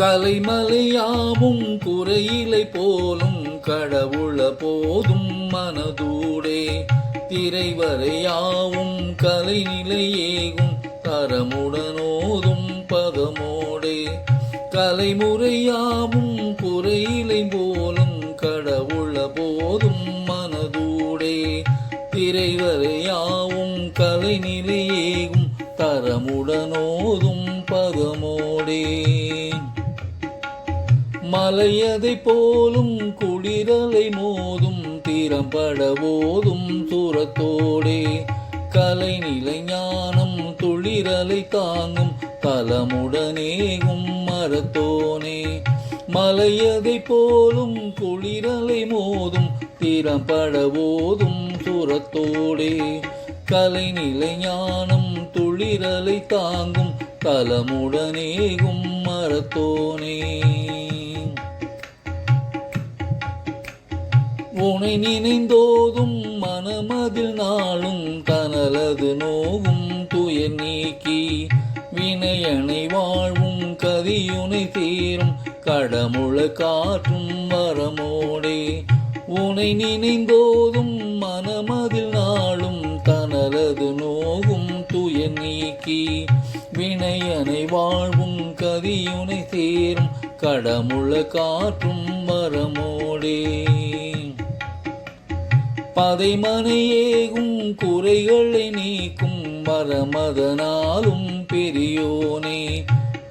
கலைமலையாவும் குறையிலை போலும் கடவுள போதும் மனதூடே. திரைவரையாவும் கலைநிலையேகும் தரமுடனோதும் பதமோடே. கலைமுறையாவும் குறையிலை போலும் கடவுள போதும் மனதூடே. திரைவரையாவும் கலைநிலையேகும் தரமுடனோதும் பதமோடே. மலையதை போலும் குளிரலை மோதும் திறம்பட போதும் சூரத்தோடே கலை நிலைஞானம் துளிரலை தாங்கும் தலமுடனேகும் மரத்தோனே. மலையதை போலும் குளிரலை மோதும் திறம்பட போதும் சுரத்தோடே கலை நிலைஞானம் துளிரலை தாங்கும் தலமுடனேகும் மரத்தோனே உனை நினைந்தோதும் மனமதில் நாளும் தனலது நோகும் துயர் நீக்கி வினையனை வாழ்வும் கதியுனை தீரும் கடமுழ காற்றும் வரமோடே. உனை நினைந்தோதும் மனமதில் நாளும் த தனலது நோகும் துய நீக்கி வினையனை வாழ்வும் கதியுனை சேரும் கடமுழ காற்றும் வரமோடே பதைமனையேகும் குறைகளை நீக்கும் மரமதனாலும் பெரியோனே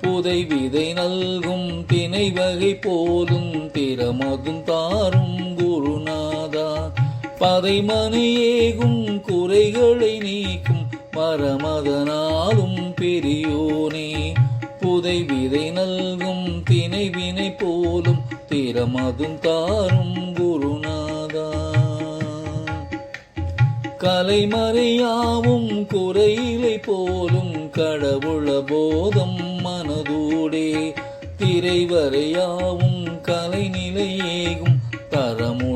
புதை விதை நல்கும் திணை வகை போதும் திறமதும் தாரும் பதை பதைமனையேகும் குறைகளை நீக்கும் மரமதனாலும் பெரியோனே புதை விதை நல்கும் தினை வினை போலும் திறமதும் தாரும் குருநாதா. கலைமறையாவும் குறையிலை போலும் கடவுள போதம் மனதூடே திரைவரையாவும் கலைநிலையேகும் தரமுட